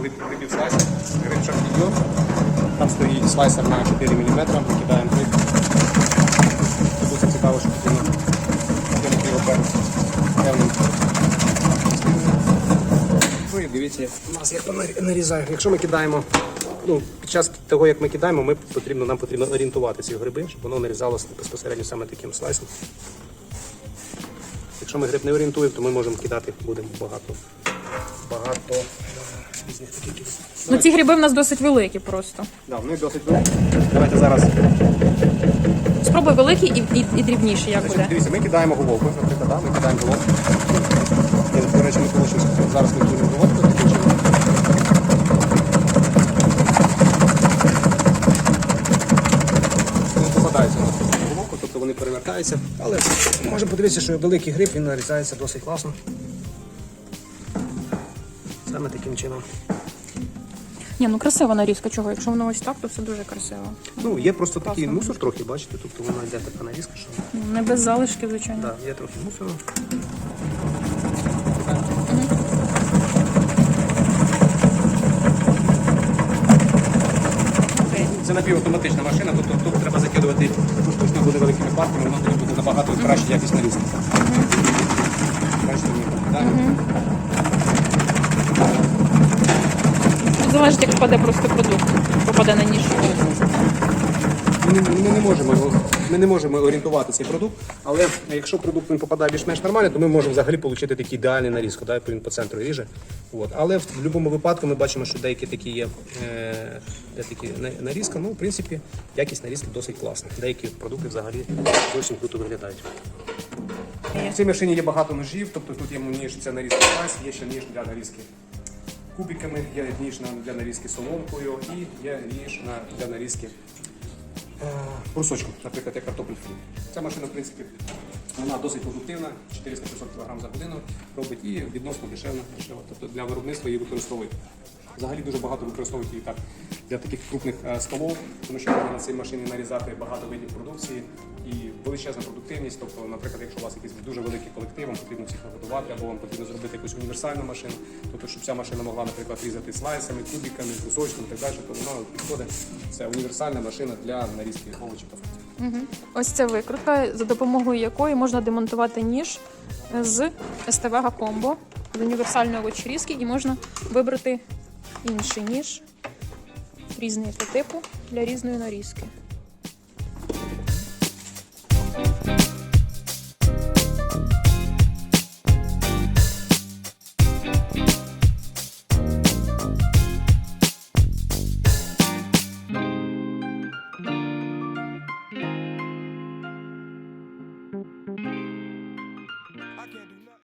гриб, грибів слайсер, гриб шампіньон. Там стоїть слайсер на 4 мм, ми кидаємо гриб. Це дуже цікаво, що потрібно його певним. Ну і дивіться, у нас як воно нарізає. Якщо ми кидаємо, ну, під час того, як ми кидаємо, ми потрібно, нам потрібно орієнтувати ці гриби, щоб воно нарізалося безпосередньо саме таким слайсом. Якщо ми гриб не орієнтуємо, то ми можемо кидати будемо багато. Багато різних таких. Ну ці гриби в нас досить великі просто. Да, вони досить великі. Давайте зараз. Спробуй великі і, і, і дрібніші, як буде. дивіться, ми кидаємо головку, наприклад, да, ми кидаємо головку. І, До речі, ми получимо зараз ми кинемо головку, таким чином. Вони попадаються головку, тобто вони перевертаються. Але можемо подивитися, що великий гриб він нарізається досить класно. Саме таким чином. Ні, ну красива нарізка чого. Якщо воно ось так, то це дуже красиво. Ну, є просто такий Класно. мусор трохи, бачите, тобто воно йде така нарізка, що Не без залишків, звичайно. да, є трохи мусору. Це напівавтоматична машина, тобто тут треба закидувати штучно буде великими партіями, воно тоді буде набагато краще якість нарізки. Бачите, ми покидаємо. Тут залежить, як впаде просто продукт. Попаде на ніж. Ми, не- ми, не можемо, його- ми не можемо орієнтувати цей продукт, але якщо продукт він попадає більш-менш нормально, то ми можемо взагалі отримати такий ідеальний нарізку, да, він по центру ріже. От. Але в будь-якому випадку ми бачимо, що деякі такі є е, де такі на- нарізка, ну, в принципі, якість нарізки досить класна. Деякі продукти взагалі зовсім круто виглядають. В цій машині є багато ножів, тобто тут є ніж, це нарізка прайс, є ще ніж для нарізки кубиками, я ріж для нарізки соломкою і я ріж для нарізки е, брусочком, наприклад, як картоплю фрі. Ця машина, в принципі, вона досить продуктивна, 400-500 кг за годину робить і відносно дешевна, дешева. Тобто для виробництва її використовують. Взагалі дуже багато використовують її так для таких крупних е, столов, тому що можна на цій машині нарізати багато видів продукції і величезна продуктивність. Тобто, наприклад, якщо у вас якийсь дуже великий колектив, вам потрібно всіх нагодувати, або вам потрібно зробити якусь універсальну машину, тобто, щоб ця машина могла, наприклад, різати слайсами, кубиками, кусочками і так далі, то вона підходить. Це універсальна машина для нарізки овочів та фруктів. Ось ця викрутка, за допомогою якої можна демонтувати ніж з СТВ комбо з універсальної овочерізки і можна вибрати інший ніж різний по типу для різної нарізки.